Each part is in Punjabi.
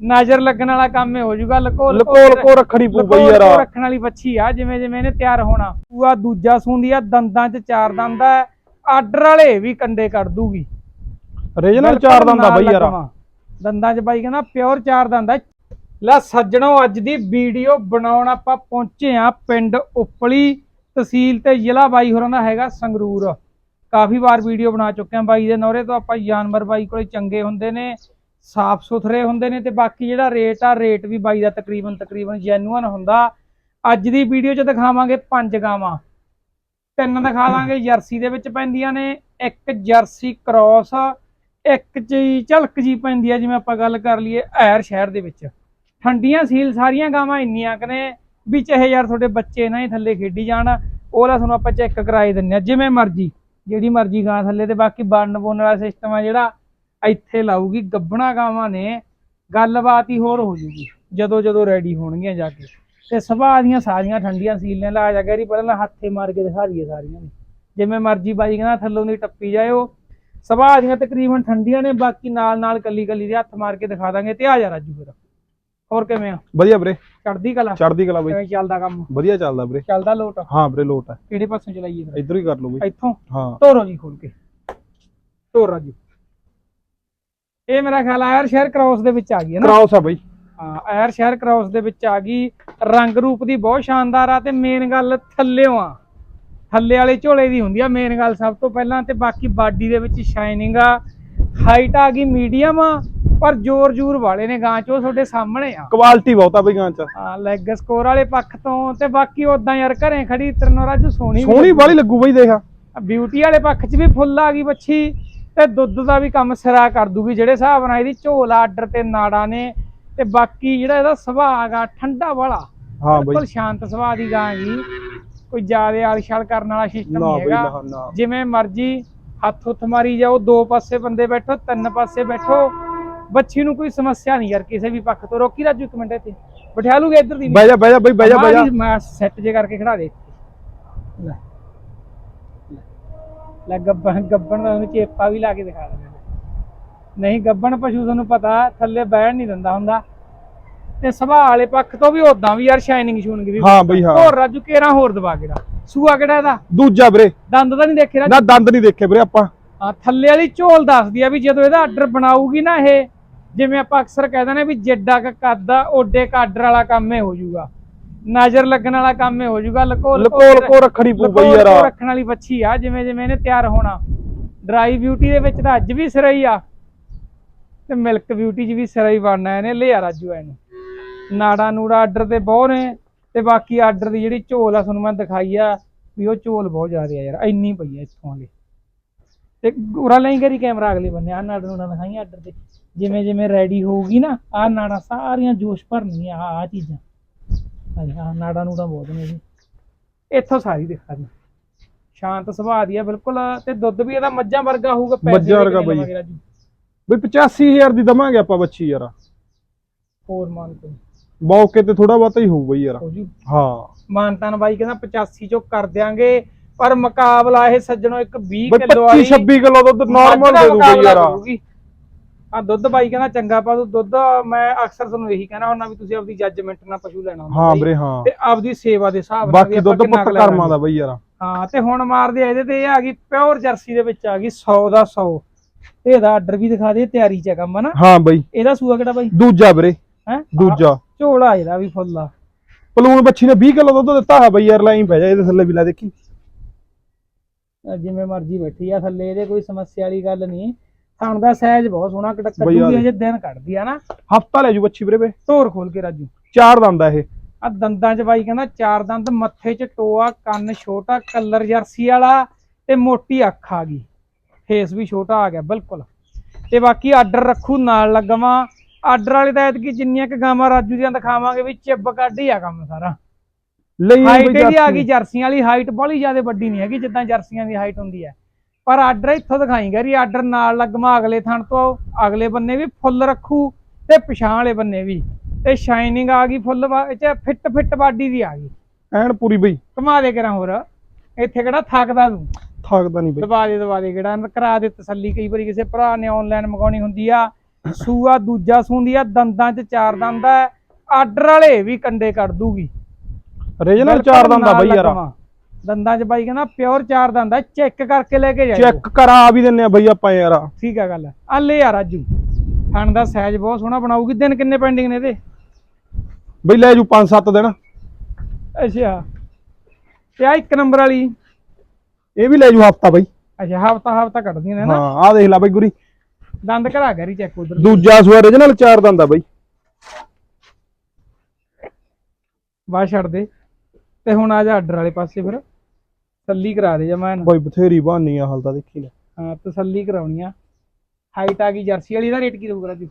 ਨਜ਼ਰ ਲੱਗਣ ਵਾਲਾ ਕੰਮ ਹੀ ਹੋ ਜਾਊਗਾ ਲਕੋ ਲਕੋਲ ਕੋ ਰੱਖਣੀ ਪੂ ਬਈ ਲਕੋ ਯਾਰ। ਲਕੋ ਰੱਖਣ ਵਾਲੀ ਬੱਚੀ ਆ ਜਿਵੇਂ ਜਿਵੇਂ ਇਹਨੇ ਤਿਆਰ ਹੋਣਾ। ਪੂਆ ਦੂਜਾ ਸੂੰਦੀ ਆ ਦੰਦਾਂ 'ਚ ਚਾਰ ਦੰਦ ਆ ਆਰਡਰ ਵਾਲੇ ਵੀ ਕੰਡੇ ਕੱਢ ਦੂਗੀ। ਰੀਜਨਲ ਚਾਰ ਦੰਦ ਆ ਬਈ ਯਾਰ। ਦੰਦਾਂ 'ਚ ਬਾਈ ਕਹਿੰਦਾ ਪਿਓਰ ਚਾਰ ਦੰਦ ਆ। ਲੈ ਸੱਜਣੋ ਅੱਜ ਦੀ ਵੀਡੀਓ ਬਣਾਉਣ ਆਪਾਂ ਪਹੁੰਚੇ ਆ ਪਿੰਡ ਉਪਲੀ ਤਹਿਸੀਲ ਤੇ ਜ਼ਿਲ੍ਹਾ ਬਾਈ ਹੋਰਾਂ ਦਾ ਹੈਗਾ ਸੰਗਰੂਰ। ਕਾਫੀ ਵਾਰ ਵੀਡੀਓ ਬਣਾ ਚੁੱਕੇ ਆ ਬਾਈ ਦੇ ਨੌਰੇ ਤੋਂ ਆਪਾਂ ਜਾਨਵਰ ਬਾਈ ਕੋਲੇ ਚੰਗੇ ਹੁੰਦੇ ਨੇ। ਸਾਫ਼ ਸੁਥਰੇ ਹੁੰਦੇ ਨੇ ਤੇ ਬਾਕੀ ਜਿਹੜਾ ਰੇਟ ਆ ਰੇਟ ਵੀ ਬਾਈ ਦਾ ਤਕਰੀਬਨ ਤਕਰੀਬਨ ਜੈਨੂਅਨ ਹੁੰਦਾ। ਅੱਜ ਦੀ ਵੀਡੀਓ 'ਚ ਦਿਖਾਵਾਂਗੇ ਪੰਜ ਗਾਵਾਂ। ਤਿੰਨ ਦਿਖਾ ਦਾਂਗੇ ਜਰਸੀ ਦੇ ਵਿੱਚ ਪੈਂਦੀਆਂ ਨੇ, ਇੱਕ ਜਰਸੀ ਕ੍ਰਾਸ ਇੱਕ ਜੀ ਝਲਕ ਜੀ ਪੈਂਦੀ ਆ, ਜਿਵੇਂ ਆਪਾਂ ਗੱਲ ਕਰ ਲਈਏ ਐਰ ਸ਼ਹਿਰ ਦੇ ਵਿੱਚ। ਠੰਡੀਆਂ ਸੀਲ ਸਾਰੀਆਂ ਗਾਵਾਂ ਇੰਨੀਆਂ ਕੁ ਨੇ ਵੀ ਚਾਹੇ ਯਾਰ ਤੁਹਾਡੇ ਬੱਚੇ ਨਾ ਹੀ ਥੱਲੇ ਖੇਡੀ ਜਾਣ ਉਹਲਾ ਤੁਹਾਨੂੰ ਆਪਾਂ ਚੈੱਕ ਕਰਾਈ ਦਿੰਨੇ ਆ, ਜਿਵੇਂ ਮਰਜ਼ੀ। ਜਿਹੜੀ ਮਰਜ਼ੀ ਗਾਂ ਥੱਲੇ ਤੇ ਬਾਕੀ ਬਣਨ ਬੁਣਨ ਵਾਲਾ ਸਿਸਟਮ ਆ ਜਿਹੜਾ ਇੱਥੇ ਲਾਊਗੀ ਗੱਬਣਾ ਗਾਵਾਂ ਨੇ ਗੱਲਬਾਤ ਹੀ ਹੋਰ ਹੋ ਜੂਗੀ ਜਦੋਂ ਜਦੋਂ ਰੈਡੀ ਹੋਣਗੀਆਂ ਜਾ ਕੇ। ਤੇ ਸੁਭਾਅ ਦੀਆਂ ਸਾਰੀਆਂ ਠੰਡੀਆਂ ਸੀਲ ਨੇ ਲਾ ਜਾ ਗੈਰੀ ਪਹਿਲਾਂ ਹੱਥੇ ਮਾਰ ਕੇ ਦਿਖਾ ਦਈਏ ਸਾਰੀਆਂ ਨੇ। ਜਿਵੇਂ ਮਰਜ਼ੀ ਬਾਈ ਕਹਿੰਦਾ ਥੱਲੋਂ ਦੀ ਟੱਪੀ ਜਾਇਓ। ਸੁਭਾਅ ਦੀਆਂ ਤਕਰੀਬਨ ਠੰਡੀਆਂ ਨੇ ਬਾਕੀ ਨਾਲ ਨਾਲ ਕੱਲੀ ਕੱਲੀ ਦੇ ਹੱਥ ਮਾਰ ਕੇ ਦਿਖਾ ਦਾਂਗੇ ਤੇ ਆ ਜਾ ਰਾਜੂ ਫਿਰ। ਹੋਰ ਕਿਵੇਂ ਆ? ਵਧੀਆ ਵੀਰੇ। ਚੜਦੀ ਕਲਾ? ਚੜਦੀ ਕਲਾ ਬਈ। ਕਿਵੇਂ ਚੱਲਦਾ ਕੰਮ? ਵਧੀਆ ਚੱਲਦਾ ਵੀਰੇ। ਚੱਲਦਾ ਲੋਟ? ਹਾਂ ਵੀਰੇ ਲੋਟ ਹੈ। ਕਿਹੜੇ ਪਾਸੋਂ ਚਲਾਈਏ ਇਧਰ ਹੀ ਕਰ ਲਓ ਬਈ। ਇੱਥੋਂ? ਹਾਂ। ਤੋਰੋ ਜੀ ਖੋਲ ਕੇ। ਤੋਰ ਰਾਜੂ। ਇਹ ਮੇਰਾ ਖਿਆਲ ਆ ਯਾਰ ਸ਼ਹਿਰ ਕ੍ਰਾਸ ਦੇ ਵਿੱਚ ਆ ਗਈ ਹੈ ਨਾ। ਕਰਾਉਸ ਆ ਬਈ। ਹਾਂ ਐਰ ਸ਼ਹਿਰ ਕ੍ਰਾਸ ਦੇ ਵਿੱਚ ਆ ਗਈ। ਰੰਗ ਰੂਪ ਦੀ ਬਹੁਤ ਸ਼ਾਨਦਾਰ ਆ ਤੇ ਮੇਨ ਗੱਲ ਥੱਲਿਓਂ ਆ। ਥੱਲੇ ਵਾਲੇ ਝੋਲੇ ਦੀ ਹੁੰਦੀ ਆ ਮੇਨ ਗੱਲ ਸਭ ਤੋਂ ਪਹਿਲਾਂ ਤੇ ਬਾਕੀ ਬਾਡੀ ਦੇ ਵਿੱਚ ਸ਼ਾਈਨਿੰਗ ਆ। ਹਾਈਟ ਆ ਗਈ ਮੀਡੀਅਮ ਆ ਪਰ ਜ਼ੋਰ ਜ਼ੂਰ ਵਾਲੇ ਨੇ ਗਾਂ ਚ ਉਹ ਤੁਹਾਡੇ ਸਾਹਮਣੇ ਆ। ਕੁਆਲਿਟੀ ਬਹੁਤ ਆ ਬਈ ਗਾਂ ਚ। ਹਾਂ ਲੈਗ ਸਕੋਰ ਵਾਲੇ ਪੱਖ ਤੋਂ ਤੇ ਬਾਕੀ ਉਦਾਂ ਯਾਰ ਘਰੇ ਖੜੀ ਤਰਨੋ ਰਾਜੂ ਸੋਹਣੀ ਸੋਹਣੀ ਬਾਲੀ ਲੱਗੂ ਬਈ ਦੇਖ। ਬਿਊਟੀ ਵਾਲੇ ਪੱਖ 'ਚ ਵੀ ਫੁੱਲ ਆ ਗਈ ਬੱਚੀ। ਤੇ ਦੁੱਧ ਦਾ ਵੀ ਕੰਮ ਸਿਰਾ ਕਰ ਦੂਗੀ ਜਿਹੜੇ ਹਿਸਾਬ ਨਾਲ ਇਹਦੀ ਝੋਲ ਆਰਡਰ ਤੇ ਨਾੜਾ ਨੇ ਤੇ ਬਾਕੀ ਜਿਹੜਾ ਇਹਦਾ ਸੁਭਾਅ ਹੈਗਾ ਠੰਡਾ ਵਾਲਾ ਹਾਂ ਬਿਲਕੁਲ ਸ਼ਾਂਤ ਸੁਭਾਅ ਦੀ ਗਾਂ ਗੀ ਕੋਈ ਜ਼ਿਆਦਾ ਆਲਸ਼ਾਲ ਕਰਨ ਵਾਲਾ ਸਿਸਟਮ ਨਹੀਂ ਹੈਗਾ। ਜਿਵੇਂ ਮਰਜ਼ੀ ਹੱਥ ਹੁੱਥ ਮਾਰੀ ਜਾਓ ਦੋ ਪਾਸੇ ਬੰਦੇ ਬੈਠੋ ਤਿੰਨ ਪਾਸੇ ਬੈਠੋ। ਬੱਚੀ ਨੂੰ ਕੋਈ ਸਮੱਸਿਆ ਨਹੀਂ ਯਾਰ ਕਿਸੇ ਵੀ ਪੱਖ ਤੋਂ। ਰੋਕੀ ਰਾਜੂ ਇੱਕ ਮਿੰਟ ਇੱਥੇ। ਬਿਠਾ ਲੂਗੇ ਇੱਧਰ ਦੀ ਬਹਿ ਜਾ ਬਹਿ ਜਾ ਬਈ ਬਹਿ ਜਾ ਬਹਿ ਜਾ। ਮੈਂ ਸੈੱਟ ਜੇ ਕਰਕੇ ਖੜਾ ਦੇ ਲੈ। ਲੈ ਗੱਬਣ ਗੱਬਣ ਦਾ ਉਹਨੂੰ ਚੇਪਾ ਵੀ ਲਾ ਕੇ ਦਿਖਾ ਦਿੰਦੇ ਨਹੀਂ ਗੱਬਣ ਪਸ਼ੂ ਤੁਹਾਨੂੰ ਪਤਾ ਥੱਲੇ ਬਹਿਣ ਨਹੀਂ ਦਿੰਦਾ ਹੁੰਦਾ। ਤੇ ਸੁਭਾਅ ਵਾਲੇ ਪੱਖ ਤੋਂ ਵੀ ਉਦਾਂ ਵੀ ਯਾਰ ਸ਼ਾਈਨਿੰਗ ਸ਼ੂਨਿੰਗ ਵੀ ਹਾਂ ਬਈ ਹਾਂ। ਹੋਰ ਰਾਜੂ ਕੇਰਾ ਹੋਰ ਦਬਾ ਕਿਹੜਾ? ਸੂਆ ਕਿਹੜਾ ਇਹਦਾ? ਦੂਜਾ ਵੀਰੇ। ਦੰਦ ਤਾਂ ਨਹੀਂ ਦੇਖੇ ਰਾਜੂ? ਨਾ ਦੰਦ ਨਹੀਂ ਦੇਖੇ ਵੀਰੇ ਆਪਾਂ। ਹਾਂ ਥੱਲੇ ਵਾਲੀ ਝੋਲ ਦੱਸਦੀ ਆ ਵੀ ਜਦੋਂ ਇਹਦਾ ਆਰਡਰ ਬਣਾਊਗੀ ਨਾ ਇਹ ਜਿਵੇਂ ਆਪਾਂ ਅਕਸਰ ਕਹਿ ਦਿੰਦੇ ਵੀ ਜਿੱਡਾ ਕੱਦ ਆ ਓਡੇ ਕ ਆਰਡਰ ਵਾਲਾ ਕੰਮ ਹੀ ਹੋ ਜਾਊਗਾ। ਨਜ਼ਰ ਲੱਗਣ ਵਾਲਾ ਕੰਮ ਹੀ ਹੋ ਜਾਊਗਾ ਲਕੋ ਲਕੋਲ ਕੋ ਰੱਖਣੀ ਪੂ ਬਈ ਯਾਰ। ਰੱਖਣ ਵਾਲੀ ਬੱਚੀ ਆ ਜਿਵੇਂ ਜਿਵੇਂ ਇਹਨੇ ਤਿਆਰ ਹੋਣਾ। ਡਰਾਈ ਬਿਊਟੀ ਦੇ ਵਿੱਚ ਤਾਂ ਅੱਜ ਵੀ ਸਿਰਾ ਹੀ ਆ। ਤੇ ਮਿਲਕ ਬਿਊਟੀ 'ਚ ਵੀ ਸਿਰਾ ਹੀ ਬਣਨਾ ਇਹਨੇ ਲਿਆ ਰਾਜੂ ਇਹਨੂੰ। ਨਾੜਾ ਨੂੜਾ ਆਰਡਰ ਤੇ ਬਹੁਤ ਨੇ ਤੇ ਬਾਕੀ ਆਰਡਰ ਦੀ ਜਿਹੜੀ ਝੋਲ ਆ ਤੁਹਾਨੂੰ ਮੈਂ ਦਿਖਾਈ ਆ ਵੀ ਉਹ ਝੋਲ ਬਹੁਤ ਜ਼ਿਆਦਾ ਆ ਯਾਰ ਇੰਨੀ ਪਈ ਆ ਇੱਥੋਂ ਵਾਲੀ। ਤੇ ਉਰਾ ਲਈ ਕਰੀ ਕੈਮਰਾ ਅਗਲੇ ਬੰਨੇ ਆ ਨਾੜ ਨੂੜਾ ਦਿਖਾਈ ਆਰਡਰ ਤੇ। ਜਿਵੇਂ ਜਿਵੇਂ ਰੈਡੀ ਹੋਊਗੀ ਨਾ ਆ ਨਾੜਾ ਸਾਰੀਆਂ ਜੋਸ਼ ਭਰਨੀਆਂ ਆ ਆ ਚੀਜ਼ਾਂ। ਆ ਨਾੜਾ ਨੂੜਾ ਬਹੁਤ ਨੇ ਜੀ। ਇੱਥੋਂ ਸਾਰੀ ਦਿਖਾ ਦੇ ਸ਼ਾਂਤ ਸੁਭਾਅ ਦੀ ਆ ਬਿਲਕੁਲ ਤੇ ਦੁੱਧ ਵੀ ਇਹਦਾ ਮੱਝਾਂ ਵਰਗਾ ਹੋਊਗਾ ਪੈਸੇ ਮੱਝਾਂ ਵਰਗਾ ਬਈ। ਬਈ 85000 ਦੀ ਦਵਾਂਗੇ ਆਪਾਂ ਬੱਚੀ ਯਾਰ। ਹੋਰ ਮਾਨ ਕੋਈ? ਮੌਕੇ ਤੇ ਥੋੜਾ ਬਹੁਤਾ ਹੀ ਹੋਊ ਬਈ ਯਾਰ। ਹੋ। ਹਾਂ ਮਾਨਤਾਨ ਬਾਈ ਕਹਿੰਦਾ 85 ਚੋਂ ਕਰ ਦਿਆਂਗੇ ਪਰ ਮੁਕਾਬਲਾ ਇਹ ਸੱਜਣੋ ਇੱਕ 20 ਬਈ ਕਿਲੋ 25 26 ਕਿਲੋ ਦੁੱਧ ਨਾਰਮਲ ਦੇ ਦੂ ਬਈ ਯਾਰ। ਆ ਦੁੱਧ ਬਾਈ ਕਹਿੰਦਾ ਚੰਗਾ ਪਾ ਦੂ ਦੁੱਧ ਮੈਂ ਅਕਸਰ ਤੁਹਾਨੂੰ ਇਹੀ ਕਹਿਣਾ ਹੁੰਦਾ ਵੀ ਤੁਸੀਂ ਆਪਦੀ ਜੱਜਮੈਂਟ ਨਾਲ ਪਸ਼ੂ ਲੈਣਾ ਹੁੰਦਾ ਹਾਂ। ਵੀਰੇ ਹਾਂ। ਤੇ ਆਪਦੀ ਸੇਵਾ ਦੇ ਹਿਸਾਬ ਨਾਲ ਬਾਕੀ ਦੁੱਧ ਪੁੱਤ ਕਰਮਾਂ। ਦਾ ਬਈ ਯਾਰ। ਹਾਂ ਤੇ ਹੁਣ ਮਾਰਦੇ ਆ ਇਹਦੇ ਤੇ ਇਹ ਆ ਗਈ ਪਿਓਰ ਜਰਸੀ ਦੇ ਵਿੱਚ ਆ ਗਈ 100 ਦਾ 100 ਤੇ ਇਹਦਾ ਆਰਡਰ ਵੀ ਦਿਖਾ ਦੇ ਤਿਆਰੀ ਚ ਆ ਕੰਮ ਹਨਾ? ਹਾਂ ਬਈ। ਇਹਦਾ ਸੂਆ ਕਿਹੜਾ ਬਾਈ? ਦੂਜਾ ਵੀਰੇ। ਹੈ? ਦੂਜਾ। ਝੋਲਾ ਇਹਦਾ ਵੀ ਫੁੱਲ ਆ। ਪਲੂਣ ਬੱਚੀ ਨੇ 20 ਕਿਲੋ ਦੁੱਧ ਦਿੱਤਾ ਹੈ ਬਈ ਯਾਰ ਲਾਈਂ ਪੈ ਜਾ ਇਹਦੇ ਥੱਲੇ ਵੀ ਲੈ ਦੇਖੀ। ਜਿਵੇਂ ਮਰਜ਼ੀ ਬੈਠੀ ਆ ਥੱਲੇ ਇਹਦੇ ਕੋਈ ਸਮੱਸਿਆ ਵਾਲੀ ਗੱਲ ਨਹੀਂ। ਥਣ ਦਾ ਸਾਈਜ਼ ਬਹੁਤ ਸੋਹਣਾ ਕਟਕ ਬਈ ਆ। ਹਜੇ ਦਿਨ ਕੱਢਦੀ ਆ ਨਾ। ਹਫਤਾ ਲੈ ਜੂ ਬੱਚੀ ਵੀਰੇ ਵੇ ਧੋਰ ਖੋਲ ਕੇ ਰਾਜੂ। ਚਾਰ ਦੰਦ ਆ ਇਹ। ਆ ਦੰਦਾਂ 'ਚ ਬਾਈ ਕਹਿੰਦਾ ਚਾਰ ਦੰਦ ਮੱਥੇ 'ਚ ਟੋਆ ਕੰਨ ਛੋਟਾ ਕਲਰ ਜਰਸੀ ਵਾਲਾ ਤੇ ਮੋਟੀ ਅੱਖ ਆ ਗਈ। ਫੇਸ ਵੀ ਛੋਟਾ ਆ ਗਿਆ ਬਿਲਕੁਲ। ਤੇ ਬਾਕੀ ਆਰਡਰ ਰੱਖੂ ਨਾਲ ਲੱਗਵਾ। ਆਰਡਰ ਵਾਲੇ ਤਾਂ ਐਤਕੀ ਜਿੰਨੀਆਂ ਕ ਗਾਵਾਂ ਰਾਜੂ ਦੀਆਂ ਦਿਖਾਵਾਂਗੇ ਵੀ ਚਿੱਬ ਕੱਢ ਹੀ ਆ ਕੰਮ ਸਾਰਾ। ਲਈ ਹਾਈਟ ਇਹਦੀ ਆ। ਗਈ ਜਰਸੀਆਂ ਵਾਲੀ ਹਾਈਟ ਬਹੁਤ ਜ਼ਿਆਦਾ ਵੱਡੀ ਨਹੀਂ ਹੈਗੀ ਜਿੱਦਾਂ ਜਰਸੀਆਂ ਦੀ ਹਾਈਟ ਹੁੰਦੀ ਹੈ। ਪਰ ਆਰਡਰ ਇੱਥੋਂ ਦਿਖਾਈਗਾ ਰੀ ਆਰਡਰ ਨਾਲ ਲੱਗਵਾ ਅਗਲੇ ਥਣ ਤੋਂ ਅਗਲੇ ਬੰਨੇ ਵੀ ਫੁੱਲ ਰੱਖੂ ਤੇ ਪਿਛਾਂ ਵਾਲੇ ਬੰਨੇ ਵੀ। ਤੇ ਸ਼ਾਈਨਿੰਗ ਆ ਗਈ ਫੁੱਲ ਚ ਫਿੱਟ ਫਿੱਟ ਬਾਡੀ ਦੀ ਆ ਗਈ। ਐਨ ਪੂਰੀ ਬਈ। ਕਮਾ ਦੇ ਕਰਾਂ ਹੋਰ। ਇੱਥੇ ਕਿਹੜਾ ਥੱਕਦਾ ਤੂੰ? ਥੱਕਦਾ ਨਹੀਂ ਬਈ। ਦਬਾ ਦੇ ਦਬਾ ਦੇ ਕਿਹੜਾ ਕਰਾ ਦੇ ਤਸੱਲੀ। ਕਈ ਵਾਰੀ ਕਿਸੇ ਭਰਾ ਨੇ ਆਨਲਾਈਨ ਮੰਗਾਉਣੀ ਹੁੰਦੀ ਆ ਸੂਆ ਦੂਜਾ ਸੂੰਦੀ ਆ ਦੰਦਾਂ 'ਚ ਚਾਰ ਦੰਦ ਆ ਆਰਡਰ ਵਾਲੇ ਵੀ ਕੰਡੇ ਕੱਢ ਦੂਗੀ। ਰੀਜਨਲ ਚਾਰ ਦੰਦਾ ਨਾਲ ਬਈ ਯਾਰ। ਦੰਦਾਂ 'ਚ ਬਾਈ ਕਹਿੰਦਾ ਪਿਓਰ ਚਾਰ ਦੰਦਾ ਚੈੱਕ ਕਰਕੇ ਲੈ ਕੇ ਜਾਈਓ ਚੈੱਕ ਕਰਾ ਵੀ ਦਿੰਨੇ ਆ ਬਈ ਆਪਾਂ ਯਾਰ। ਠੀਕ ਆ ਗੱਲ। ਆ ਲੈ ਯਾਰ ਰਾਜੂ ਥਣ ਦਾ ਸਾਈਜ਼ ਬਹੁਤ ਸੋਹਣਾ ਬਣਾਉਗੀ ਦਿਨ ਕਿੰਨੇ ਪੈਂਡਿੰਗ ਨੇ ਇਹਦੇ? ਬਈ ਲੈ ਜੂ 5-7 ਦਿਨ। ਅੱਛਾ। ਤੇ ਆ ਇੱਕ ਨੰਬਰ ਵਾਲੀ। ਇਹ ਵੀ ਲੈ ਜੂ ਹਫਤਾ ਬਈ। ਅੱਛਾ ਹਫਤਾ ਹਫਤਾ ਕੱਢਦੀਆਂ ਨੇ ਨਾ। ਹਾਂ ਆ ਦੇਖ ਲੈ ਬਈ ਗੁਰੀ। ਦੰਦ ਘੜਾ ਗਰੀ ਚੈੱਕ ਉਧਰ। ਦੂਜਾ ਸੂਆ ਰੀਜਨਲ ਚਾਰ ਦੰਦਾ ਬਈ। ਬਾਹਰ ਛੱਡ ਦੇ। ਤੇ ਹੁਣ ਆ ਜਾ ਆਰਡਰ ਵਾਲੇ ਪਾਸੇ ਫਿਰ। ਤਸੱਲੀ ਕਰਾ ਦੇ ਜਮਾ ਬਈ ਬਥੇਰੀ ਬਾਨੀ ਆ ਹਾਲ ਤਾਂ ਦੇਖੀ ਲੈ। ਹਾਂ ਤਸੱਲੀ ਕਰਾਉਣੀ ਆ। ਹਾਈਟ ਆ ਗਈ ਜਰਸੀ ਵਾਲੀ ਦਾ ਰੇਟ ਕੀ ਰਹੂਗਾ ਰਾਜੂ?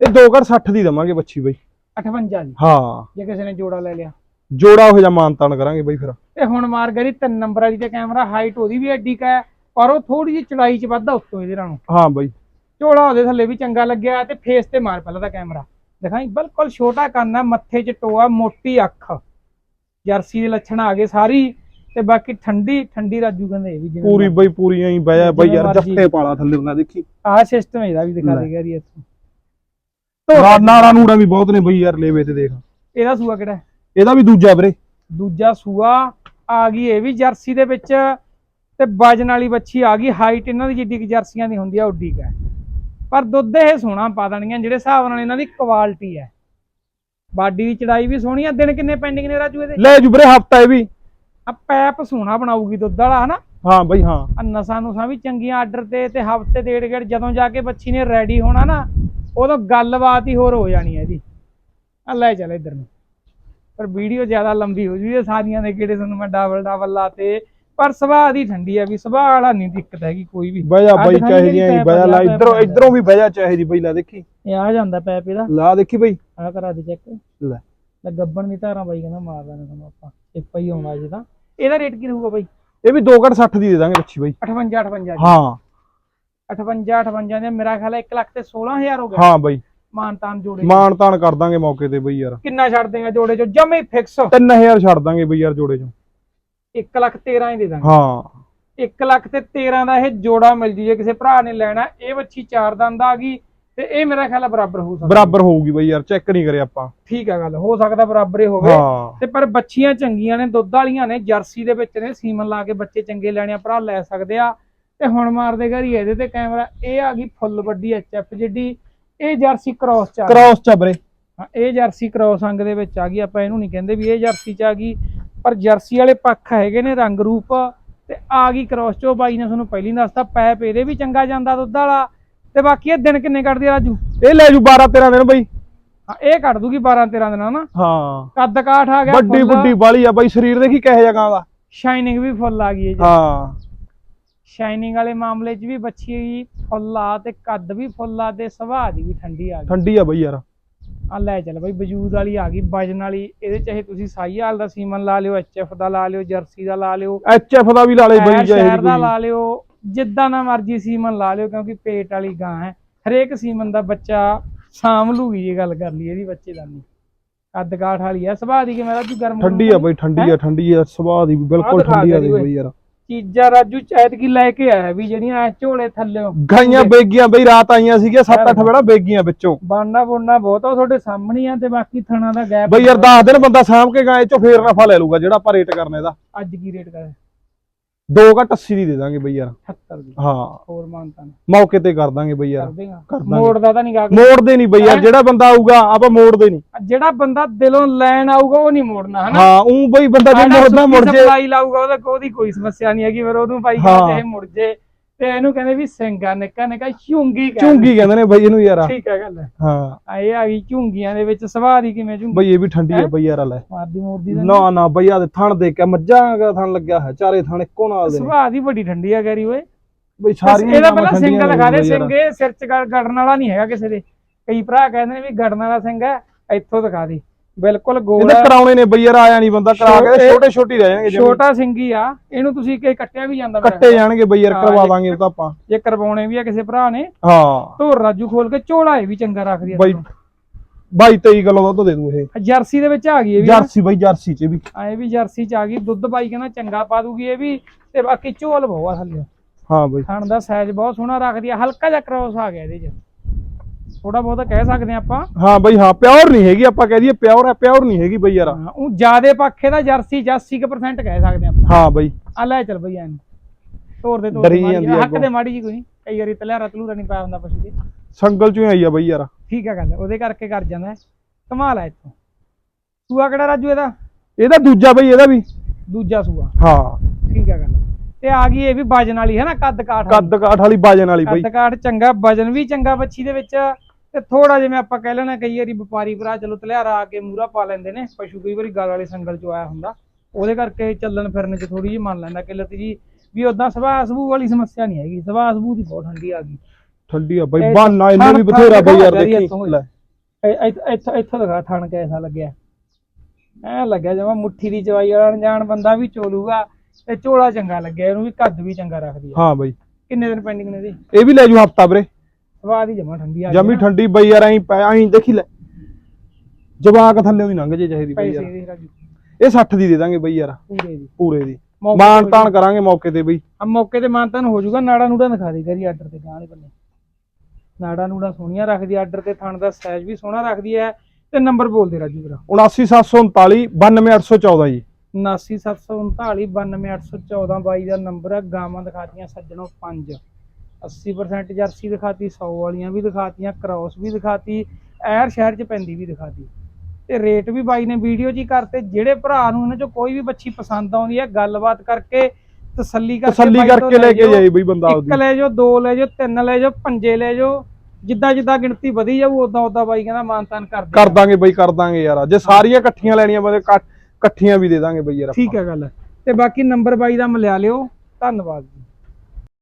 ਇਹ 2 ਘਰ 60 ਦੀ ਦਵਾਂਗੇ ਬੱਚੀ ਬਈ। 58 ਜੀ ਹਾਂ। ਜੇ ਕਿਸੇ ਨੇ ਜੋੜਾ ਲੈ ਲਿਆ। ਜੋੜਾ ਉਹ ਜਾ ਮਾਨਤਾਨ ਕਰਾਂਗੇ ਬਈ ਫਿਰ। ਤੇ ਹੁਣ ਮਾਰ ਗਰੀ ਤਿੰਨ ਨੰਬਰ ਵਾਲੀ ਤੇ ਕੈਮਰਾ ਹਾਈਟ ਉਹਦੀ ਵੀ ਐਡੀ ਕਾ ਪਰ ਉਹ ਥੋੜੀ ਜਿਹੀ ਚੜਾਈ ਚ ਵੱਧਦਾ ਉੱਤੋਂ ਇਹਦੇ ਨਾਲੋਂ। ਹਾਂ ਬਈ। ਝੋਲਾ ਉਹਦੇ ਥੱਲੇ ਵੀ ਚੰਗਾ ਲੱਗਿਆ ਤੇ ਫੇਸ ਤੇ ਮਾਰ ਪਹਿਲਾਂ ਤਾਂ ਕੈਮਰਾ ਦਿਖਾਈ ਬਿਲਕੁਲ ਛੋਟਾ ਕੰਨ ਹੈ ਮੱਥੇ 'ਚ ਟੋਆ ਮੋਟੀ ਅੱਖ। ਜਰਸੀ ਦੇ ਲੱਛਣ ਆ ਗਏ ਸਾਰੀ। ਤੇ ਬਾਕੀ ਠੰਡੀ ਠੰਡੀ ਰਾਜੂ ਕਹਿੰਦੇ ਇਹ ਵੀ ਜਿਵੇਂ ਪੂਰੀ ਬਈ ਪੂਰੀ ਐਂ ਬਹਿ ਜਾ ਬਈ ਯਾਰ। ਜੱਫੇ ਪਾਲਾ ਥੱਲੇ ਉਹਨਾਂ ਦੇਖੀ। ਆਹ ਸਿਸਟਮ ਇਹਦਾ ਵੀ ਦਿਖਾ ਲੈ। ਦੇ ਗਰੀ ਇੱਥੋਂ। ਨਾ- ਨਾੜਾ ਨੂੜਾ ਵੀ ਬਹੁਤ ਨੇ ਬਈ ਯਾਰ ਲੇਵੇ ਤੇ ਦੇਖ। ਇਹਦਾ ਸੂਆ ਕਿਹੜਾ ਹੈ? ਇਹਦਾ ਵੀ ਦੂਜਾ ਵੀਰੇ। ਦੂਜਾ ਸੂਆ ਆ ਗਈ ਇਹ ਵੀ ਜਰਸੀ ਦੇ ਵਿੱਚ। ਤੇ ਵਜਨ ਵਾਲੀ ਬੱਚੀ ਆ ਗਈ ਹਾਈਟ ਇਹਨਾਂ ਦੀ ਜਿੱਡੀ ਕਿ ਜਰਸੀਆਂ ਦੀ ਹੁੰਦੀ ਆ ਉੱਡੀ ਕਾ ਪਰ ਦੁੱਧ ਇਹ ਸੋਹਣਾ ਪਾ ਦੇਣੀਆਂ ਜਿਹੜੇ ਹਿਸਾਬ ਨਾਲ ਇਹਨਾਂ ਦੀ ਕੁਆਲਿਟੀ ਹੈ। ਬਾਡੀ ਦੀ ਚੜਾਈ ਵੀ ਸੋਹਣੀ ਆ ਦਿਨ ਕਿੰਨੇ ਪੈਂਡਿੰਗ ਨੇ ਰਾਜੂ ਇਹਦੇ? ਲੈ ਜੂ ਵੀਰੇ ਹਫਤਾ ਇਹ ਵੀ। ਆ ਪੈਪ ਸੋਹਣਾ ਬਣਾਊਗੀ ਦੁੱਧ ਵਾਲਾ ਹਨਾ? ਹਾਂ ਬਈ ਹਾਂ। ਆ ਨਸਾਂ ਨੂਸਾਂ ਵੀ ਚੰਗੀਆਂ ਆਰਡਰ ਤੇ ਤੇ ਹਫ਼ਤੇ ਡੇਢ ਗੇੜ ਜਦੋਂ ਜਾ ਕੇ ਬੱਚੀ ਨੇ ਰੈਡੀ ਹੋਣਾ ਨਾ ਉਦੋਂ ਗੱਲਬਾਤ ਹੀ ਹੋਰ ਹੋ ਜਾਣੀ ਹੈ ਇਹਦੀ। ਆ ਲੈ ਚੱਲ ਇੱਧਰ ਨੂੰ। ਪਰ ਵੀਡੀਓ ਜ਼ਿਆਦਾ ਲੰਬੀ ਹੋ ਜੂਗੀ ਇਹ ਸਾਰੀਆਂ ਦੇ ਕਿਹੜੇ ਤੁਹਾਨੂੰ ਮੈਂ ਡਬਲ ਡਬਲ ਲਾਤੇ। ਪਰ ਸੁਭਾਅ ਦੀ ਠੰਡੀ ਆ ਵੀ ਸੁਭਾਅ ਵਾਲਾ ਨਹੀਂ ਦਿੱਕਤ ਹੈਗੀ ਕੋਈ ਵੀ। ਬਹਿ ਜਾ ਬਈ ਬਹਿ ਜਾ ਆ, ਲੈ ਇਧਰੋਂ। ਇਧਰੋਂ ਵੀ ਬਹਿ ਜਾ ਚਾਹੀਦੀ ਬਈ ਲੈ ਦੇਖੀ। ਇਹ ਆ ਜਾਂਦਾ ਪੈਪ ਇਹਦਾ। ਲਾ ਦੇਖੀ ਬਈ। ਆ ਕਰਾ ਦੇ ਚੈੱਕ ਲੈ। ਲੈ ਗੱਬਣ ਦੀ ਧਾਰਾਂ ਬਾਈ ਕਹਿੰਦਾ ਮਾਰ ਦਾਂਗੇ ਤੁਹਾਨੂੰ ਆਪਾਂ ਇੱਕ ਹੀ ਆਉਣਾ ਜੇ ਤਾਂ। ਇਹਦਾ ਰੇਟ ਕੀ ਰਹੂਗਾ ਬਾਈ? ਇਹ ਵੀ 2 ਘੜ 60 ਦੀ ਦੇ ਦਾਂਗੇ ਬੱਚੀ ਬਈ। 58 58 ਜੀ। ਹਾਂ। 58 58 ਦੇ ਮੇਰਾ ਖਿਆਲ ਹੈ 1 ਲੱਖ ਤੇ 16000 ਹੋ ਗਿਆ। ਹਾਂ ਬਈ। ਮਾਨਤਾਨ ਜੋੜੇ ਮਾਨ ਤਾਨ ਕਰ ਦਾਂਗੇ ਮੌਕੇ ਤੇ ਬਈ ਯਾਰ। ਕਿੰਨਾ ਛੱਡ ਦੇਗਾ ਜੋੜੇ ਚੋਂ? ਜਮੇ ਫਿਕਸ 3000 ਛੱਡ ਦਾਂਗੇ ਬਈ ਯਾਰ ਜੋੜੇ ਚੋਂ। 1 ਲੱਖ 13 ਹੀ ਦੇ ਦਾਂਗੇ। ਹਾਂ। 1 ਲੱਖ ਤੇ 13 ਦਾ ਇਹ ਜੋੜਾ ਮਿਲ ਜੀ ਜੇ ਕਿਸੇ ਭਰਾ ਨੇ ਲੈਣਾ। ਇਹ ਬੱਚੀ ਚਾਰ ਦੰਦ ਆ ਗਈ। ਤੇ ਇਹ ਮੇਰਾ ਖਿਆਲ ਹੈ ਬਰਾਬਰ ਹੋ ਸਕਦਾ। ਬਰਾਬਰ ਹੋਊਗੀ ਬਈ ਯਾਰ ਚੈੱਕ ਨਹੀਂ ਕਰੇ ਆਪਾਂ। ਠੀਕ ਆ ਗੱਲ ਹੋ ਸਕਦਾ ਬਰਾਬਰ ਹੀ ਹੋਵੇ। ਹਾਂ। ਤੇ ਪਰ ਬੱਚੀਆਂ ਚੰਗੀਆਂ ਨੇ ਦੁੱਧ ਵਾਲੀਆਂ ਨੇ ਜਰਸੀ ਦੇ ਵਿੱਚ ਨੇ ਸੀਮਨ ਲਾ ਕੇ ਬੱਚੇ ਚੰਗੇ ਲੈਣੇ ਆ ਭਰਾ ਲੈ ਸਕਦੇ ਆ। ਤੇ ਹੁਣ ਮਾਰਦੇ ਘਰੀ ਇਹਦੇ ਤੇ ਕੈਮਰਾ ਇਹ ਆ ਗਈ ਫੁੱਲ ਵੱਡੀ ਐਚਐਫ ਜਿੱਡੀ ਇਹ ਜਰਸੀ ਕ੍ਰਾਸ ਚ ਆ ਗਈ। ਕ੍ਰਾਸ ਚ ਵੀਰੇ। ਹਾਂ, ਇਹ ਜਰਸੀ ਕ੍ਰਾਸ ਅੰਗ ਦੇ ਵਿੱਚ ਆ ਗਈ ਆਪਾਂ ਇਹਨੂੰ ਨਹੀਂ ਕਹਿੰਦੇ ਵੀ ਇਹ ਜਰਸੀ ਚ ਆ ਗਈ ਪਰ ਜਰਸੀ ਵਾਲੇ ਪੱਖ ਹੈਗੇ ਨੇ ਰੰਗ ਰੂਪ ਤੇ ਆ ਗਈ ਕ੍ਰਾਸ ਚੋ ਬਾਈ ਨੇ ਤੁਹਾਨੂੰ ਪਹਿਲੀ ਦੱਸਤਾ ਪੈਪ ਇਹਦੇ ਵੀ ਚੰਗਾ ਜਾਂਦਾ ਦੁੱਧ ਵਾਲਾ। ਤੇ ਬਾਕੀ ਇਹ ਦਿਨ ਕਿੰਨੇ ਕੱਢਦੀ ਆ ਰਾਜੂ? ਇਹ ਲੈ ਜੂ 12 13 ਦਿਨ ਬਈ। ਹਾਂ ਇਹ ਕੱਢ ਦੂਗੀ 12 13 ਦਿਨਾਂ ਨਾ? ਹਾਂ। ਕੱਦ ਕਾਠ ਆ ਗਿਆ ਵੱਡੀ ਵੱਡੀ ਬਾਲੀ ਆ ਬਈ ਸਰੀਰ ਦੇਖੀ ਕਿਹੋ ਜਿਹਾ ਗਾਂ ਦਾ। ਸ਼ਾਈਨਿੰਗ ਵੀ ਫੁੱਲ ਆ ਗਈ ਹੈ ਜੀ। ਹਾਂ। ਸ਼ਾਈਨਿੰਗ ਵਾਲੇ ਮਾਮਲੇ 'ਚ ਵੀ ਬੱਚੀ ਫੁੱਲ ਆ ਤੇ ਕੱਦ ਵੀ ਫੁੱਲ ਆ ਤੇ ਸੁਭਾਅ ਦੀ ਵੀ ਠੰਡੀ ਆ ਗਈ। ਠੰਡੀ ਆ ਬਈ ਯਾਰ। ਆ ਲੈ ਚੱਲ ਬਈ ਵਜੂਦ ਵਾਲੀ ਆ ਗਈ ਵਜਨ ਵਾਲੀ। ਇਹਦੇ ਚਾਹੇ ਤੁਸੀਂ ਸਾਈਹਾਲ ਦਾ ਸੀਮਨ ਲਾ ਲਿਓ ਐਚਐਫ ਦਾ ਲਾ ਲਿਓ ਜਰਸੀ ਦਾ ਲਾ ਲਿਓ। ਐਚਐਫ ਦਾ ਵੀ ਲਾ ਲੈ ਐਰ ਬਈ ਸ਼ਹਿਰ ਜਾਇਜ਼ ਦਾ ਲਾ ਲਿਓ ਜਿੱਦਾਂ ਦਾ ਮਰਜ਼ੀ ਸੀਮਨ ਲਾ ਲਿਓ ਕਿਉਂਕਿ ਪੇਟ ਵਾਲੀ ਗਾਂ ਹੈ। ਹਰੇਕ ਸੀਮਨ ਦਾ ਬੱਚਾ ਸਾਂਭ ਲੂਗੀ ਇਹ ਗੱਲ ਕਰ ਲਈ ਇਹਦੀ ਬੱਚੇ ਦਾ ਨਹੀਂ। ਕੱਦ ਕਾਠ ਵਾਲੀ ਆ ਸੁਭਾਅ ਦੀ ਕਿ ਮੇਰਾ ਤੂੰ ਗਰਮ ਠੰਡੀ ਆ ਬਈ ਠੰਡੀ ਆ ਠੰਡੀ ਆ ਸੁਭਾਅ ਦੀ ਬਿਲਕੁਲ ਠੰਡੀ ਆ ਦੇ। ਬਈ ਯਾਰ। ਚੀਜ਼ਾਂ ਰਾਜੂ ਚੈਤ ਕੀ ਲੈ ਕੇ ਆਇਆ ਵੀ ਜਿਹੜੀਆਂ ਝੋਲੇ ਥੱਲੇ ਗਾਈਆਂ ਬੇਗੀਆਂ ਬਈ ਰਾਤ ਆਈਆਂ ਸੀਗੀਆਂ 7-8 ਵੇੜਾ ਬੇਗੀਆਂ ਵਿੱਚੋਂ। ਬਾਣਾ ਬੁਣਾ ਬਹੁਤ ਆ ਤੁਹਾਡੇ ਸਾਹਮਣੇ ਆ ਤੇ ਬਾਕੀ ਥਣਾ ਦਾ ਗੈਪ ਬਈ ਯਾਰ 10 ਦਿਨ ਬੰਦਾ ਸਾਂਭ ਕੇ ਗਾਂ ਇਹ ਚੋਂ ਫੇਰ ਨਫਾ ਲੈ ਲੂਗਾ ਜਿਹੜਾ ਆਪਾਂ ਰੇਟ ਕਰਨੇ ਦਾ ਅੱਜ ਕੀ ਰੇਟ ਕਰੇ 2 ਘੱਟ 80 ਦੀ ਦੇ ਦਾਂਗੇ ਬਈ ਯਾਰ। 78 ਦੀ। ਹਾਂ। ਹੋਰ ਮਾਨਤਾ ਨੇ। ਮੌਕੇ ਤੇ ਕਰ ਦਾਂਗੇ ਬਈ ਯਾਰ। ਕਰ ਦੇਗਾ। ਮੋੜ ਦਾ ਤਾਂ ਨਹੀਂ ਗਾ ਮੋੜਦੇ ਨਹੀਂ ਬਈ ਯਾਰ। ਜਿਹੜਾ ਬੰਦਾ ਆਊਗਾ ਆਪਾਂ ਮੋੜਦੇ ਨਹੀਂ। ਜਿਹੜਾ ਬੰਦਾ ਦਿਲੋਂ ਲੈਣ ਆਊਗਾ ਉਹ ਨਹੀਂ ਮੋੜਨਾ ਹਨਾ? ਹਾਂ ਉਹ ਬਈ ਬੰਦਾ ਜੇ ਮੁੜਦਾ ਮੁੜ ਜੇ। ਸਪਲਾਈ ਲਾਊਗਾ ਉਹਦਾ ਕੋਈ ਕੋਈ ਸਮੱਸਿਆ ਨਹੀਂ ਹੈਗੀ ਫਿਰ ਉਹਨੂੰ ਭਾਈ ਇਹ ਮੁੜ ਜੇ। ਤੇ ਇਹਨੂੰ ਕਹਿੰਦੇ ਵੀ ਸਿੰਘਾ ਨਿੱਕਾ ਨਿੱਕਾ ਝੁੰਗੀ ਕਹਿੰਦੇ। ਝੁੰਗੀ ਕਹਿੰਦੇ ਨੇ ਬਈ ਇਹਨੂੰ ਯਾਰ। ਠੀਕ ਹੈ ਗੱਲ ਹਾਂ। ਆ ਇਹ ਆ ਗਈ ਝੁੰਗੀਆਂ ਦੇ ਵਿੱਚ ਸਵਾਰੀ ਕਿਵੇਂ ਝੁੰਗੀ? ਬਈ ਇਹ ਵੀ ਠੰਡੀ ਆ ਬਈ ਯਾਰ ਲੈ। ਮਾਰਦੀ ਮੋਰਦੀ ਦਾ ਨਾ ਨਾ ਬਈ ਆ ਦੇ ਥਣ ਦੇ ਕੇ ਮੱਝਾਂ ਦਾ ਥਣ ਲੱਗਿਆ ਹੈ ਚਾਰੇ ਥਣ ਇੱਕੋ ਨਾਲ ਦੇ ਸੁਭਾਅ ਦੀ ਬੜੀ ਠੰਡੀ ਆ ਗੈਰੀ ਓਏ। ਬਈ ਸਾਰੀਆਂ ਇਹਦਾ ਪਹਿਲਾਂ ਸਿੰਘ ਲਗਾ ਦੇ। ਸਿੰਘ ਸਿਰ ਚ ਗੜ- ਗੜਨ ਵਾਲਾ ਨਹੀਂ ਹੈਗਾ ਕਿਸੇ ਦੇ। ਕਈ ਭਰਾ ਕਹਿੰਦੇ ਨੇ ਵੀ ਗੜਨ ਵਾਲਾ ਸਿੰਘ ਹੈ ਇੱਥੋਂ ਦਿਖਾ ਦੇ। ਬਿਲਕੁਲ ਗੋਲ ਇਹਦੇ ਹੈ ਕਰਾਉਣੇ ਨੇ ਬਈ ਯਾਰ ਆਇਆ ਨਹੀਂ ਬੰਦਾ ਕਰਾ ਕੇ ਛੋਟੇ- ਛੋਟੇ ਰਹਿ ਜਾਣਗੇ। ਛੋਟਾ ਹੀ ਆ ਇਹਨੂੰ ਤੁਸੀਂ ਕਿ ਕੱਟਿਆ ਵੀ ਜਾਂਦਾ ਕੱਟੇ ਜਾਣਗੇ ਬਈ ਯਾਰ ਕਰਵਾ ਦਾਂਗੇ ਤਾਂ ਆਪਾਂ। ਜੇ ਕਰਵਾਉਣੇ ਵੀ ਆ ਕਿਸੇ ਭਰਾ ਨੇ ਹਾਂ। ਧੋਰ ਰਾਜੂ ਖੋਲ ਕੇ ਝੋਲਾ ਇਹ ਵੀ ਚੰਗਾ ਰੱਖਦੀ ਆ ਬਈ 22 23 ਕਿਲੋ ਦੁੱਧ ਦੇ ਦੂ ਇਹ। ਜਰਸੀ ਦੇ ਵਿੱਚ ਆ ਗਈ ਇਹ ਵੀ। ਜਰਸੀ ਬਈ ਜਰਸੀ ਚ ਵੀ। ਇਹ ਵੀ ਜਰਸੀ ਚ ਆ ਗਈ। ਦੁੱਧ ਬਾਈ ਕਹਿੰਦਾ ਚੰਗਾ ਪਾ ਦੂਗੀ ਇਹ ਵੀ ਤੇ ਬਾਕੀ ਝੋਲ ਬਹੁਤ ਆ ਥੱਲੇ। ਹਾਂ ਬਈ। ਥਣ ਦਾ ਸਾਈਜ਼ ਬਹੁਤ ਸੋਹਣਾ ਰੱਖਦੀ ਆ। ਹਲਕਾ ਜਿਹਾ ਕ੍ਰੋਸ ਆ ਗਿਆ ਇਹਦੇ ਚ। ਥੋੜਾ ਬਹੁਤਾ ਕਹਿ ਸਕਦੇ ਆ ਆਪਾਂ। ਹਾਂ ਬਈ ਹਾਂ ਪਿਓਰ ਨਹੀਂ ਹੈਗੀ ਆਪਾਂ ਕਹਿ ਦਈਏ ਪਿਓਰ ਹੈ ਪਿਓਰ ਨਹੀਂ ਹੈਗੀ ਬਈ ਯਾਰ। ਉਹ ਜਿਆਦੇ ਪੱਖੇ ਦਾ ਜਰਸੀ 80% ਕਹਿ ਸਕਦੇ ਆ ਆਪਾਂ। ਹਾਂ ਬਈ। ਆ ਲੈ ਚੱਲ ਬਈ ਐਨ। ਤੋਰ ਦੇ ਤੋਰ ਡਰੀ ਜਾਂਦੀ। ਆ ਹੱਕ। ਦੇ ਮਾੜੀ ਜੀ ਕੋਈ ਨਹੀਂ। ਕਈ ਵਾਰੀ ਤਲਿਆਰਾ ਤਲੂਰਾ ਨਹੀਂ ਪਾਇਆ ਹੁੰਦਾ ਪਸ਼ੂ ਦੇ ਸੰਗਲ ਚੋਂ ਆਈ ਆ ਬਈ ਯਾਰ। ਠੀਕ ਆ ਗੱਲ ਉਹਦੇ ਕਰਕੇ ਕਰ ਜਾਂਦਾ। ਕਮਾਲ ਆ ਇੱਥੋਂ। ਸੂਆ ਕਿਹੜਾ ਰਾਜੂ ਇਹਦਾ? ਇਹਦਾ ਦੂਜਾ ਬਈ ਇਹਦਾ ਵੀ। ਦੂਜਾ ਸੂਆ। ਹਾਂ। ਠੀਕ ਆ ਗੱਲ। ਤੇ ਆ ਗਈ ਇਹ ਵੀ ਵਜਨ ਵਾਲੀ ਹੈ ਨਾ? ਕੱਦ ਕਾਠ। ਕੱਦ ਕਾਠ ਵਾਲੀ ਬਾਜਣ ਵਾਲੀ ਬਈ। ਕੱਦ ਕਾਠ ਚੰਗਾ ਵਜਨ ਵੀ ਚੰਗਾ ਬੱਚੀ ਦੇ ਵਿੱਚ। ਤੇ ਥੋੜਾ ਜਿਵੇਂ ਆਪਾਂ ਕਹਿ ਲੈਣਾ ਕਈ ਵਾਰੀ ਵਪਾਰੀ ਭਰਾ ਚਲੋ ਤਲਿਆਰਾ ਆ ਕੇ ਮੂਰਾ ਪਾ ਲੈਂਦੇ ਨੇ ਪਸ਼ੂ ਕਈ ਵਾਰੀ ਗਲ ਵਾਲੇ ਸੰਗਲ ਚ ਆਇਆ ਹੁੰਦਾ ਉਹਦੇ ਕਰਕੇ ਚੱਲਣ ਫਿਰਨ ਚ ਥੋੜੀ ਜਿਹੀ ਮੰਨ ਲੈਂਦਾ ਕਿ ਲੱਤ ਜੀ ਵੀ ਉਦਾਂ ਸੁਭਾਅ ਸਬੂ ਵਾਲੀ ਸਮੱਸਿਆ ਨਹੀਂ ਹੈਗੀ ਸੁਭਾਅ ਸਬੂ ਦੀ ਬਹੁਤ ਠੰਡੀ ਆ ਗਈ। ਠੰਡੀ ਆ ਬਈ ਬਾਨਾ ਇਹਨੇ ਵੀ ਬਥੇਰਾ ਬਈ ਯਾਰ ਦਿਖਾ ਇੱਥੋਂ। ਇੱਥ- ਦਿਖਾ ਥਣ ਕੈਸਾ ਲੱਗਿਆ। ਐ ਲੱਗਿਆ ਜਿਵੇਂ ਮੁੱਠੀ ਦੀ ਚਵਾਈ ਵਾਲਾ ਅਣਜਾਣ ਬੰਦਾ ਵੀ ਚੋਲੂਗਾ ਤੇ ਝੋਲਾ ਚੰਗਾ ਲੱਗਿਆ ਇਹਨੂੰ ਵੀ ਕੱਦ ਵੀ ਚੰਗਾ ਰੱਖਦੀ ਆ। ਹਾਂ ਬਈ। ਕਿੰਨੇ ਦਿਨ ਪੈਂਡਿੰਗ ਨੇ ਇਹ ਵੀ ਲੈ ਜੂ ਹਫਤਾ ਵੀਰੇ। ਸਵਾਦ ਹੀ ਜਮਾ ਠੰਡੀ ਆ ਜਮੀ। ਠੰਡੀ ਬਈ ਯਾਰ ਐਂ ਪੈ ਐਂ ਦੇਖੀ ਲੈ। ਜਵਾਕ ਥੱਲੇ ਵੀ ਲੰਘ ਜੇ ਚਾਹੀਦੀ ਬਈ ਪੈਸੇ ਯਾਰ। ਦੇ ਰਾਜੂ। ਇਹ 60 ਦੀ ਦੇ ਦਾਂਗੇ ਬਈ ਯਾਰ। ਪੂਰੇ ਦੀ। ਪੂਰੇ ਦੀ। ਮੌਕੇ ਮਾਨ ਹੋ ਤਾਨ ਕਰਾਂਗੇ ਮੌਕੇ ਤੇ ਬਈ। ਆ ਮੌਕੇ ਤੇ ਮਾਨਤਨ ਹੋ ਜਾਊਗਾ ਨਾੜਾ ਨੂੜਾ ਦਿਖਾ ਦੇ ਕਰੀ ਆਰਡਰ ਤੇ ਗਾਂ ਵਾਲੇ ਬੰਨੇ। ਨਾੜਾ ਨੂੜਾ ਸੋਹਣੀਆਂ ਰੱਖਦੀ ਆਰਡਰ ਤੇ ਥਣ ਦਾ ਸਾਈਜ਼ ਵੀ ਸੋਹਣਾ ਰੱਖਦੀ ਹੈ ਤੇ ਨੰਬਰ ਬੋਲ ਦੇ ਰਾਜੂ ਵੀਰਾ 79739 92814 ਜੀ। 79739 92814 ਬਾਈ ਦਾ ਨੰਬਰ ਹੈ ਗਾਵਾਂ ਦਿਖਾਤੀਆਂ ਸੱਜਣੋ 5 80% ਜਰਸੀ ਦਿਖਾਤੀ 100 ਵਾਲੀਆਂ ਵੀ ਦਿਖਾਤੀਆਂ ਕ੍ਰਾਸ ਵੀ ਦਿਖਾਤੀ ਐਰ ਸ਼ਹਿਰ ਚ ਪੈਂਦੀ ਵੀ ਦਿਖਾਤੀ। ਤੇ ਰੇਟ ਵੀ ਬਾਈ ਨੇ ਵੀਡੀਓ 'ਚ ਹੀ ਕਰਤੇ ਜਿਹੜੇ ਭਰਾ ਨੂੰ ਇਹਨਾਂ ਚੋਂ ਕੋਈ ਵੀ ਬੱਚੀ ਪਸੰਦ ਆਉਂਦੀ ਹੈ ਗੱਲਬਾਤ ਕਰਕੇ ਤਸੱਲੀ ਕਰਕੇ ਤਸੱਲੀ ਕਰਕੇ ਲੈ ਕੇ। ਜਾਈ ਬਈ ਬੰਦਾ ਇੱਕ ਉਹਦੀ ਲੈ ਜਾਓ ਦੋ ਲੈ ਜਾਓ ਤਿੰਨ ਲੈ ਜਾਓ ਪੰਜੇ ਲੈ ਜਾਓ ਜਿੱਦਾਂ ਜਿੱਦਾਂ ਗਿਣਤੀ ਵਧੀ ਜਾਊ ਉਦਾਂ ਉਦਾਂ ਬਾਈ ਕਹਿੰਦਾ ਮਾਨਤਾਨ ਕਰ ਕਰ ਦਾਂਗੇ ਬਈ ਕਰ ਦਾਂਗੇ ਯਾਰ ਜੇ ਸਾਰੀਆਂ ਇਕੱਠੀਆਂ ਲੈਣੀਆਂ ਬੰਦੇ ਇਕੱਠੀਆਂ ਵੀ ਦੇ ਦਾਂਗੇ ਬਈ ਯਾਰ। ਠੀਕ ਹੈ ਗੱਲ। ਤੇ ਬਾਕੀ ਨੰਬਰ ਬਾਈ ਦਾ ਮਿਲਿਆ ਲਿਓ। ਧੰਨਵਾਦ ਜੀ।